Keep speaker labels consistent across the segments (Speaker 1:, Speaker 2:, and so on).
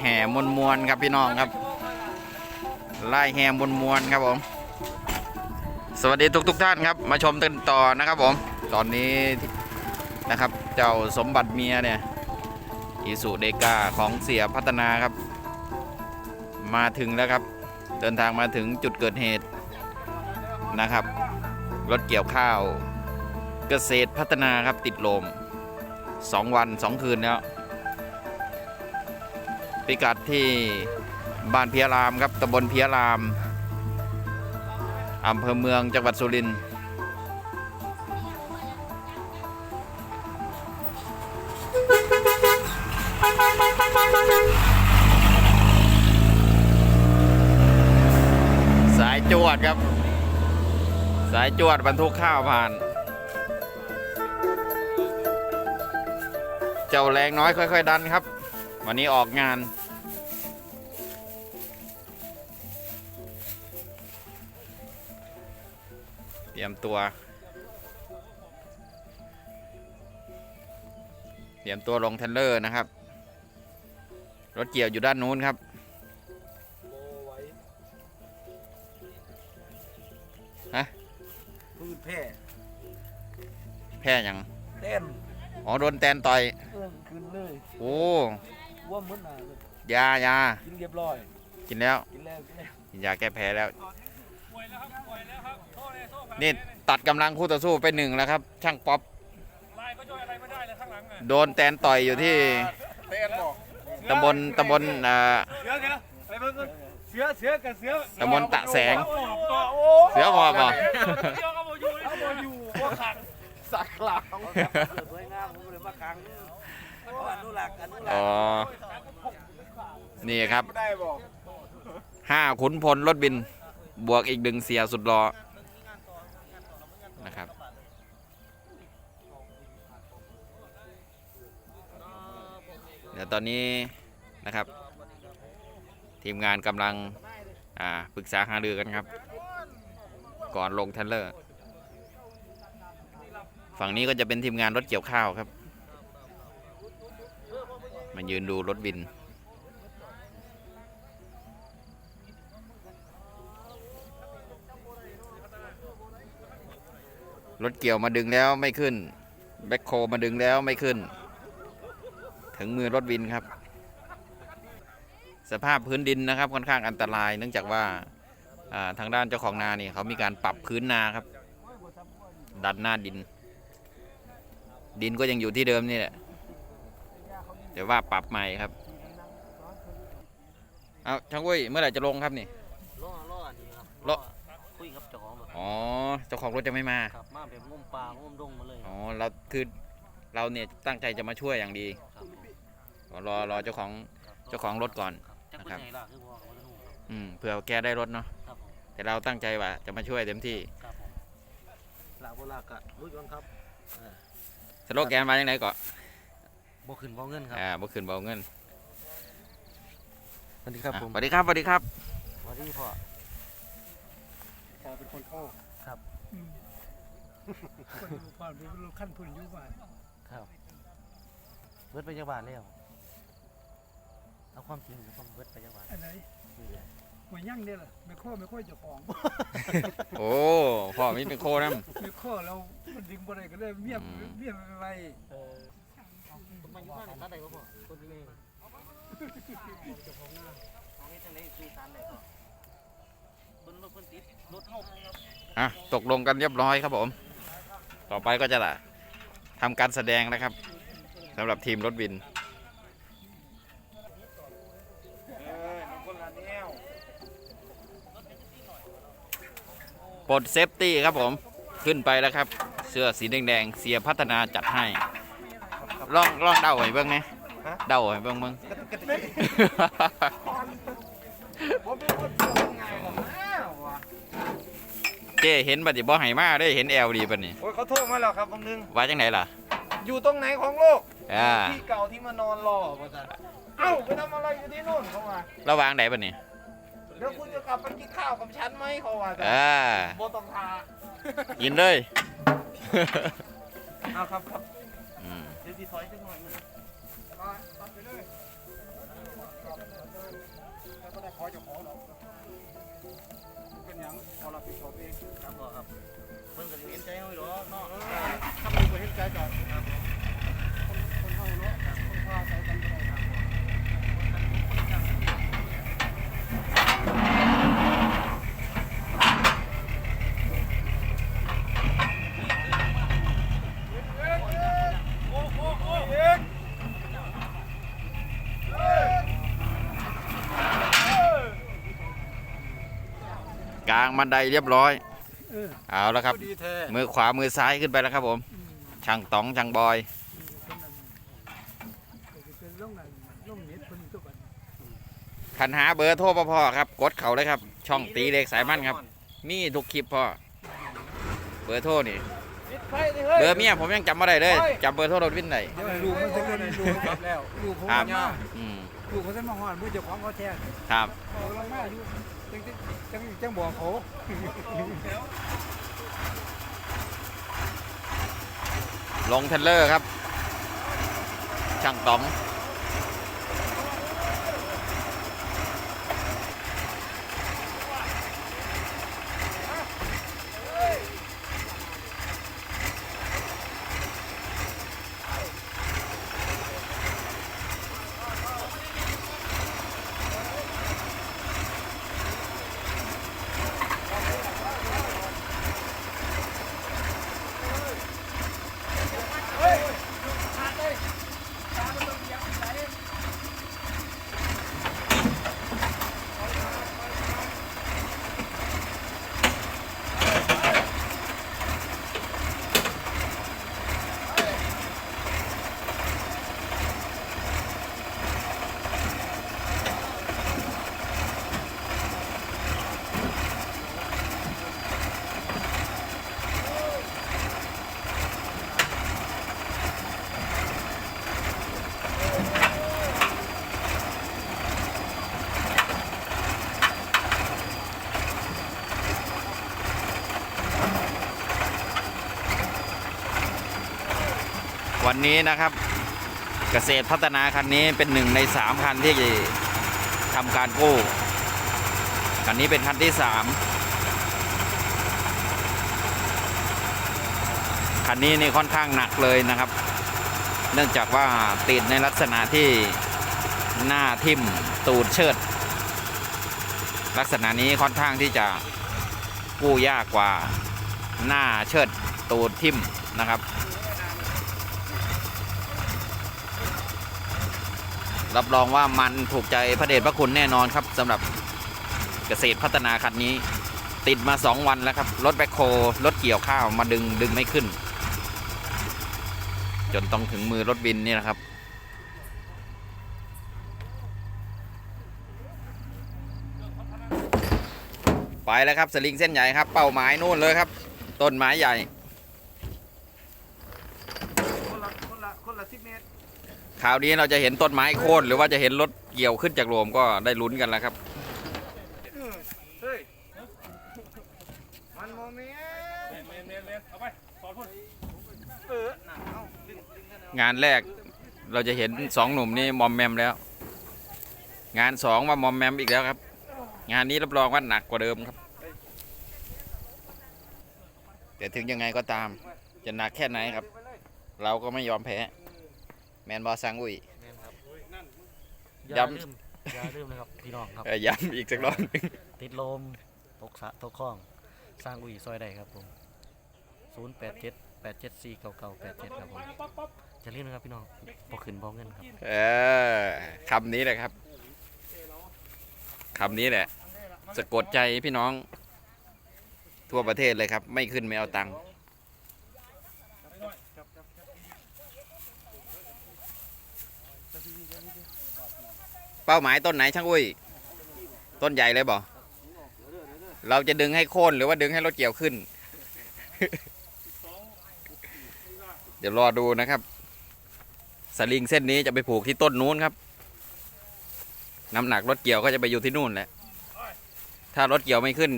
Speaker 1: แห่มวลมวลครับพี่น้องครับไลายแห่มวลมวลครับผม สวัสดีทุกทุกท่านครับ มาชมกันต่อนะครับผม ตอนนี้นะครับเจ้าสมบัติเมียเนี่ยอีสุเดกาของเสียพัฒนาครับ มาถึงแล้วครับ เดินทางมาถึงจุดเกิดเหตุนะครับ รถเกี่ยวข้าว เกษตรพัฒนาครับติดลมสองวันสองคืนแล้ว พิกัดที่บ้านเพียรามครับตำบลเพียรามอำเภอเมืองจังหวัดสุรินทร์สายจวดครับ สายจวดบรรทุกข้าวผ่าน เจ้าแรงน้อยค่อย ๆ ดันครับ วันนี้ออกงาน ตรียมตัว เตรียมตัวลงเทนเลอร์นะครับ รถเกี่ยวอยู่ด้านนู้นครับ ฮะ
Speaker 2: พืชแพร่
Speaker 1: แพ้ยัง
Speaker 2: เต้น
Speaker 1: อ๋อโดนแตนต่อย
Speaker 2: เอื้องขึ้นเลย
Speaker 1: โอ้
Speaker 2: ว่าเหมือนหนาเลย
Speaker 1: ยายา
Speaker 2: กินเรียบร้อย
Speaker 1: กินแล้ว
Speaker 2: กินแล้วกินแล้ว
Speaker 1: กินยาแก้แพ้แล้วนี่ ตัดกำลังคู่ต่อสู้ไปหนึ่งแล้วครับ ช่างป๊อปโดนแตนต่อยอยู่ที่
Speaker 2: เต้นบอก
Speaker 1: ตำบลตำบลอ่า
Speaker 2: เสือเสือไปเบิ่งก่อนเสือเสือกับเสือ
Speaker 1: ตำบลตะแสง
Speaker 2: โอ้
Speaker 1: เสือหมอบเหรอ
Speaker 2: เสือก็บ่อยู่เขาบ่อยู่บ่ขังสักหลังสวยงามผมเลยมาขังเพราะอนุรักษ์อนุรัก
Speaker 1: อ๋อ
Speaker 2: ษ์
Speaker 1: นี่ครับ
Speaker 2: ได้บอก
Speaker 1: ห้าขุนพลรถบิน บวกอีกหนึ่งเสียสุดรอนะครับ เดี๋ยวตอนนี้นะครับ ทีมงานกำลังอ่าปรึกษาหารือกันครับ ก่อนลงเทนเลอร์ฝั่งนี้ก็จะเป็นทีมงานรถเกี่ยวข้าวครับ มายืนดูรถบิน รถเกี่ยวมาดึงแล้วไม่ขึ้น แบ็คโคมาดึงแล้วไม่ขึ้น ถึงมือรถวินครับ สภาพพื้นดินนะครับค่อนข้างอันตราย เนื่องจากว่าอ่าทางด้านเจ้าของนานี่เขามีการปรับพื้นนาครับ ดันหน้าดิน ดินก็ยังอยู่ที่เดิมนี่แหละแต่ว่าปรับใหม่ครับเอาช่างวุ้ยเมื่อไหร่จะลงครับนี่
Speaker 3: ล่อล่ออันนี้ครับ
Speaker 1: ล่อ
Speaker 3: คุยกับเจ้าข องรถ
Speaker 1: อ๋อเจ้าของรถจะไม่มา
Speaker 3: ครับมาแบบงมปลางมดงมาเลย
Speaker 1: อ๋อเราคือเราเนี่ยตั้งใจจะมาช่วยอย่างดี
Speaker 3: ครับ
Speaker 1: รอรอเจ้าของเจ้าของรถก่อน
Speaker 3: ครับจักเป็นไงล่ะคือพ่อเขาจะรู้ครับ
Speaker 1: อืมเผื่อแกได้รถเนาะ
Speaker 3: ครับผม
Speaker 1: แต่เราตั้งใจว่าจะมาช่วยเต็มที่
Speaker 3: ครับผมลาโบลากะรู้ยนครับ
Speaker 1: สโลแกนมาอย่างไรก่อน
Speaker 3: บ่ขึ้นบ่เงินครับ
Speaker 1: อ่าบ่ขึ้นบ่เอาเงิน
Speaker 3: สวัสดีครับ
Speaker 1: อะ
Speaker 3: ผม
Speaker 1: สวัสดีครับสวัสดีครับ
Speaker 3: สวัสดีพ่อ
Speaker 2: พ อเป็นคนโอ้
Speaker 3: ครับ
Speaker 2: คนรู้ความรู้รู้ขั้นพื้นอยู่บ้าน
Speaker 3: ครับเบิดไปจักบาทแล้วเอาความจริงผมเบิดไปจักบาท
Speaker 2: อันไหน
Speaker 3: นี่แหละ
Speaker 2: หัวยั่งเนี่ยแหละไม่ข้อไม่ค่อยเจะของ
Speaker 1: โอ้พ่อมีเป็นโคน้
Speaker 2: ไม่ข้อเรามันดึงบ่ได้ก็เลยเมียบ
Speaker 1: อืม
Speaker 2: เมียบไป
Speaker 3: เออผมมาอยู่บ้านตัดได้บ่พ่อคนนี้เจ้าของหน้าอันนี้จังได๋คือสารได้พ่ อเพิ่นรถเพิ่นติดรถเฮาำ
Speaker 1: อะตกลงกันเรียบร้อยครับผม ต่อไปก็จะทำการแสดงนะครับสำหรับทีมรถบิน
Speaker 2: คนละแนว
Speaker 1: ปลดเซฟตี้ครับผม ขึ้นไปแล้วครับ เสื้อสีแดงๆเสียพัฒนาจัดให้ลองลองเดาให้เบิ่งไหมเดาให้เบิ่งเบิ่ง
Speaker 2: ผมเป็นคนเชื่อง่ายกว่าแม่ว่ะ
Speaker 1: เจ้เห็นบัดนี้บ่ให้มาได้เห็นแอลดีบัดนี้
Speaker 2: โอ้ยเขาโทรมาแล้วครับบางนึง
Speaker 1: ว่าจังไหนล่ะ
Speaker 2: อยู่ตรงไหนของโลก
Speaker 1: อ่า
Speaker 2: ที่เก่าที่มานอนรอว่าจะเอ้าไปทำอะไรอยู่ที่นู่นเขามา
Speaker 1: ระวางไหนบัดนี้
Speaker 2: แล้วคุณจะกลับไปกินข้าวกับฉันไหมเขาว่าจะ
Speaker 1: อ่า
Speaker 2: โบต้องทา
Speaker 1: กินเลย
Speaker 2: เอาครับครับ
Speaker 1: อืม
Speaker 2: เดี๋ยวที่ซอยจังหน่อย ก็ได้ขอเจ้าของเราเป็นหยังขอรับผิดชอบเอง
Speaker 3: ครับพ่อครับเพิ่นก็สิเห็นใจเฮาอยู่ดอกเนาะ
Speaker 2: ถ้ามีคนเห็นใจก็นคนคนเฮาเนาะคนพาใส่กันก็ได้ครับ
Speaker 1: กลางบันไดเรียบร้อย
Speaker 2: เออ
Speaker 1: เอาแล้วครับ
Speaker 2: ดีแท้
Speaker 1: มือขวามือซ้ายขึ้นไปแล้วครับผม ช่างต๋องช่างบอย
Speaker 2: เป็นร่องนั้นร่องเน็ตเพิ่นทุกวัน
Speaker 1: คันหาเบอร์โทรพ่อพ่อครับ กดเขาเลยครับ ช่องตีเล็กสายมันครับ มีทุกคลิปพ่อ เบอร์โทรนี่
Speaker 2: ปิดไฟดิเฮ้ย
Speaker 1: เบอร์เมียผมยังจำไม่ได้เลยจำเบอร์โทรรถวินได้
Speaker 2: เดี๋ยวให้ลูกมันจะเล่นลูกครับแล้วลูกผม
Speaker 1: ครับ
Speaker 2: มา
Speaker 1: อืม
Speaker 2: ลูกเขาจะมาหอนมือเจ้าของเขาแท้
Speaker 1: ครับ
Speaker 2: เอาลงมาอยู่ จังจังจังบอกเขา
Speaker 1: ลงเทนเลอร์ครับ ช่างต๋อง วันนี้นะครับเกษตรพัฒนาคันนี้เป็นหนึ่งในสามคันที่ทำการกู้คันนี้เป็นคันที่สามคันนี้นี่ค่อนข้างหนักเลยนะครับ เนื่องจากว่าติดในลักษณะที่หน้าทิ่มตูดเชิด ลักษณะนี้ค่อนข้างที่จะกู้ยากกว่าหน้าเชิดตูดทิ่มนะครับ รับรองว่ามันถูกใจพระเดชพระคุณแน่นอนครับสำหรับเกษตรพัฒนาคันนี้ ติดมา 2 วันแล้วครับ รถแบคโครถเกี่ยวข้าวมาดึงดึงไม่ขึ้น จนต้องถึงมือรถบินนี่นะครับ ไปแล้วครับสลิงเส้นใหญ่ครับ เป้าหมายนู่นเลยครับ ต้นไม้ใหญ่
Speaker 2: คนละคนละคนละสิเมตร
Speaker 1: คราวนี้เราจะเห็นต้นไม้โค่นหรือว่าจะเห็นรถเกี่ยวขึ้นจากโรมก็ได้ลุ้นกันแล้วครับ
Speaker 2: มันโมเมนเออน่ะเอาดึงา
Speaker 1: งานแรกเราจะเห็นสองหนุ่มนี่มอมแมมแล้ว งานสองว่ามอมแมมอีกแล้วครับ งานนี้รับรองว่าหนักกว่าเดิมครับ แต่ถึงยังไงก็ตามจะหนักแค่ไหนครับ เราก็ไม่ยอมแพ้ แมนบอสังอุย
Speaker 3: แม่นครับ
Speaker 1: ย้ำ
Speaker 3: อย่าลืมอย่าลืมนะครับพี่น้องครับ
Speaker 1: เอ่อย้ำอีกสักรอบหนึ่ง
Speaker 3: ติดลมตกสะตกคลอง สร้างอุ้ยซอยใดครับผม 087 874 9987 ครับผมจะเรียกนะครับพี่น้องบ่ขึ้นบ่เงินครับ
Speaker 1: เออคำนี้แหละครับคำนี้แหละสะกดใจพี่น้อง ทั่วประเทศเลยครับ ไม่ขึ้นไม่เอาตังค์ เป้าหมายต้นไหนช่างอุ้ย ต้นใหญ่เลยบ่เราจะดึงให้โค่นหรือว่าดึงให้รถเกี่ยวขึ้น เดี๋ยวรอดูนะครับ สลิงเส้นนี้จะไปผูกที่ต้นนู้นครับ น้ำหนักรถเกี่ยวก็จะไปอยู่ที่นู่นแหละ ถ้ารถเกี่ยวไม่ขึ้น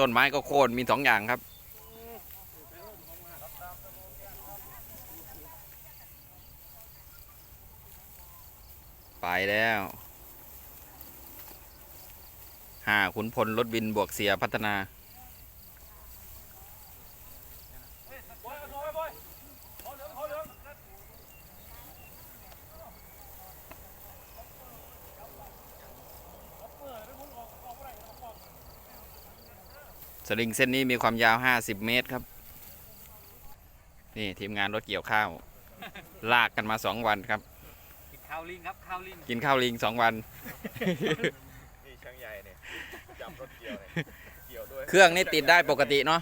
Speaker 1: ต้นไม้ก็โค่นมีสองอย่างครับไปแล้ว ห้าขุนพลรถวินบวกเสียพัฒนาสลิงเส้นนี้มีความยาว 50 เมตรครับ นี่ทีมงานรถเกี่ยวข้าว ลากกันมา2วันครับ
Speaker 3: กินข้าวลิงครับ ข้าวลิง
Speaker 1: กินข้าวลิง2วัน
Speaker 2: นี่ช่างใหญ่เนี่ย จับรถเกี่ยวเนี่ยเกี่ยวด้วย
Speaker 1: เครื่องนี่ติดได้ปกติเนาะ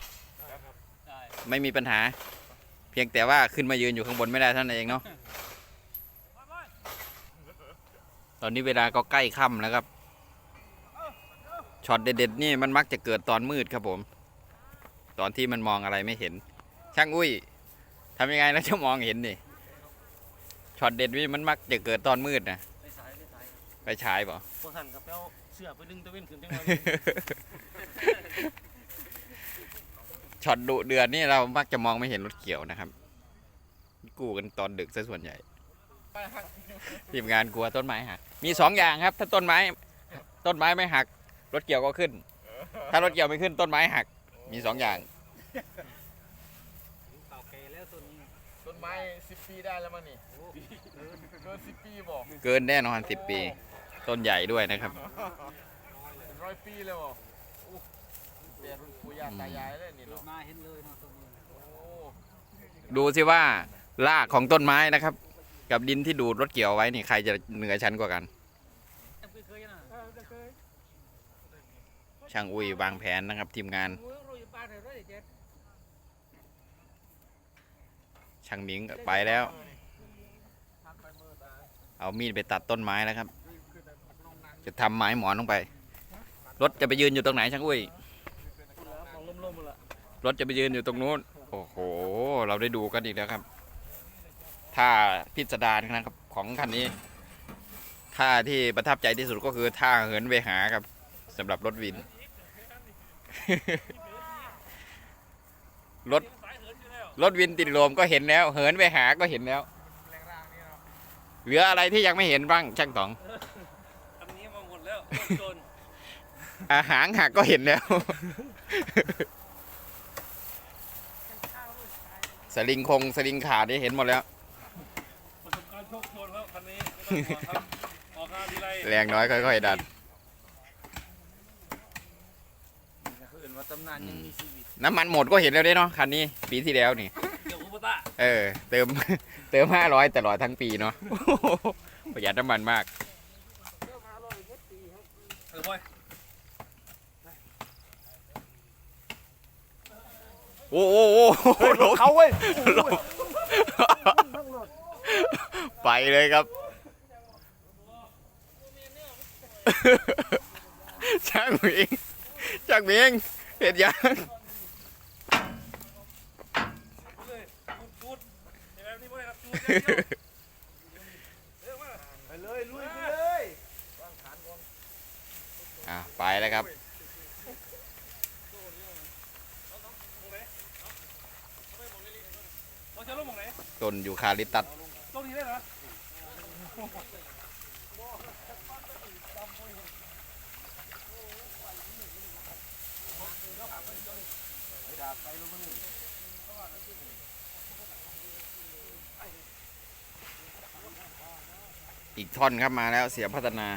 Speaker 3: ใช่
Speaker 1: ไม่มีปัญหา เพียงแต่ว่าขึ้นมายืนอยู่ข้างบนไม่ได้เท่านั้นเองเนาะตอนนี้เวลาก็ใกล้ค่ำแล้วครับช็อตเด็ดๆนี่มันมักจะเกิดตอนมืดครับผม ตอนที่มันมองอะไรไม่เห็น ช่างอุ้ยทำยังไงแล้วจะมองเห็นนี่ช็อตเด็ดนี่มันมักจะเกิดตอนมืดนะ
Speaker 3: ไปสายไปสาย
Speaker 1: ไปฉายเปล่า
Speaker 3: พวกหันกับแป้วเสื้อไปดึงตะเวนขึ้นจังเลย
Speaker 1: ช็อตดุเดือดนี่เรามักจะมองไม่เห็นรถเกี่ยวนะครับ กู้กันตอนดึกซะส่วนใหญ่ทีมงานกลัวต้นไม้หัก มีสองอย่างครับ ถ้าต้นไม้ ต้นไม้ไม่หัก รถเกี่ยวก็ขึ้น ถ้ารถเกี่ยวไม่ขึ้นต้นไม้หัก มีสองอย่าง
Speaker 3: เก่าแก่แล้วตัวนี้
Speaker 2: ต้นไม้สิบปีได้แล้วมั้งนี่เกินสิบปีบอก
Speaker 1: เกินแน่นอนสิบปี ต้นใหญ่ด้วยนะครับ
Speaker 2: เป็นร้อยปีเลยบอกอู้เรียนรุ่นปู่ย่าตายายเลยนี่
Speaker 3: เนาะมาเห็นเลยเนาะตัวนี้
Speaker 2: โอ้
Speaker 1: ดูสิว่ารากของต้นไม้นะครับ กับดินที่ดูดรถเกี่ยวไว้นี่ใครจะเหนือชั้นกว่ากัน
Speaker 3: เคยๆนะ
Speaker 1: ช่างอุ้ยวางแผนนะครับ ทีมงาน
Speaker 3: โอ้ยโรยปลาเดี๋ยวได้เจ็ด
Speaker 1: ช่างหมิงก็ไปแล้ว เอามีดไปตัดต้นไม้แล้วครับ จะทำไม้หมอนลงไป รถจะไปยืนอยู่ตรงไหนช่างอุ้ยรถจะไปยืนอยู่ตรงนู้น โอ้โห เราได้ดูกันอีกแล้วครับท่าพิสดารนะครับของคันนี้ท่าที่ประทับใจที่สุดก็คือท่าเหินเวหาครับสำหรับรถวิน รถรถวินติดลมก็เห็นแล้ว เหินเวหาก็เห็นแล้ว เหลืออะไรที่ยังไม่เห็นบ้างช่างต๋อง
Speaker 3: มาหมดแล้วโดน
Speaker 1: อาหางหักก็เห็นแล้ว สลิงคงสลิงขาดนี่เห็นหมดแล้ว
Speaker 3: ประสบการณ์โชคโชนครับคันนี้ไม่ต้องห่วงครับออกงานทีไร
Speaker 1: แรงน้อยค่อยๆดัน
Speaker 3: คืออื่นว่าตำนานยังมีชีวิต
Speaker 1: น้ำมันหมดก็เห็นแล้วเด้เนาะคันนี้ ปีที่แล้วนี่
Speaker 3: เดี๋ยวอุปตะ
Speaker 1: เออ เติม เติมห้าร้อยตลอดทั้งปีเนาะ ประหยัดน้ำมันมาก
Speaker 3: เออพ่อย
Speaker 1: โอ้โหโอ้โหลง
Speaker 2: เขาเว้ย
Speaker 1: ไปเลยครับ ช่างหมิงช่างหมิงเห็นยัง
Speaker 3: เลยจูดๆเห็นไหมนี่พ่อยครับจูดอย่างเดียวเร็วมาก
Speaker 2: ไปเลยลุยไปเลย
Speaker 1: อะไปแล้วครับ
Speaker 3: เราจะลง ตรงไหน
Speaker 1: ต้นยูคาลิปตัส
Speaker 3: ลงนี้ได้เหรอ
Speaker 1: อีกท่อนครับมาแล้วเสียพัฒนา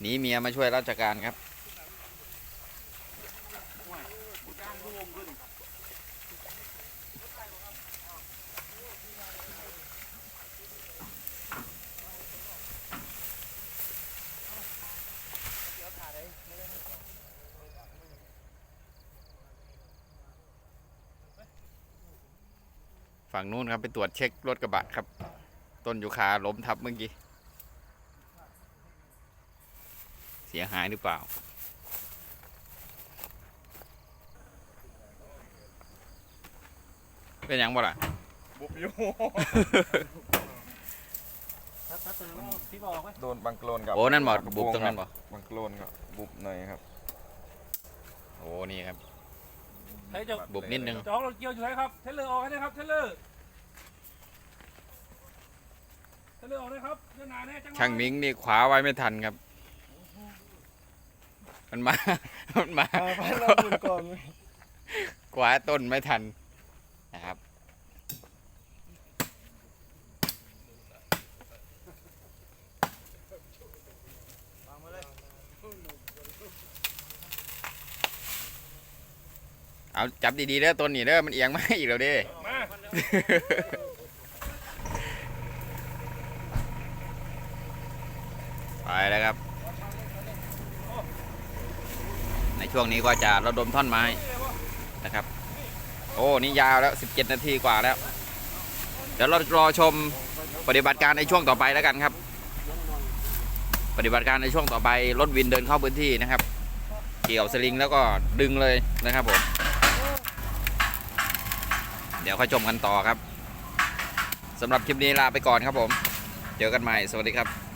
Speaker 1: หนีเมียมาช่วยราชการครับ ฝั่งนู้นครับไปตรวจเช็ครถกระบะครับ ต้นยูคาล้มทับเมื่อกี้ เสียหายหรือเปล่า เป็นหยังบ่ล่ะ
Speaker 2: บุบอยู่
Speaker 3: ถ้าถ้าตัวนั้นที่บอกไว้
Speaker 2: โดนบังโคลนกับ
Speaker 1: โอ้นั่นบ่บุบตรงนั้นบ่
Speaker 2: บังโคลนกับบุบหน่อยครับ
Speaker 1: โอ้นี่ครับ
Speaker 3: ใครจะ
Speaker 1: บุบนิดนึง
Speaker 3: จองรถเกี่ยวอยู่ไหนครับเทเลอร์ออกให้นะครับเทเลอร์
Speaker 2: จะเลือกออกนะครับเลือกนานแน่จัง
Speaker 1: ช่างมิงนี่ขวาไว้ไม่ทันครับ มันมา มันมา
Speaker 3: ไปเราบุญก่อน
Speaker 1: ขวาต้นไม่ทันนะครับ เอาจับดีๆเด้อต้นนี่เด้อมันเอียงมาอีกแล้วเด้
Speaker 2: มา
Speaker 1: ไปแล้วครับ ในช่วงนี้ก็จะระดมท่อนไม้นะครับ โอ้นี่ยาวแล้ว 17 นาทีกว่าแล้ว เดี๋ยวเรารอชมปฏิบัติการในช่วงต่อไปแล้วกันครับ ปฏิบัติการในช่วงต่อไปรถวินเดินเข้าพื้นที่นะครับ เกี่ยวสลิงแล้วก็ดึงเลยนะครับผมเดี๋ยวค่อยชมกันต่อครับสำหรับคลิปนี้ลาไปก่อนครับผม เจอกันใหม่ สวัสดีครับ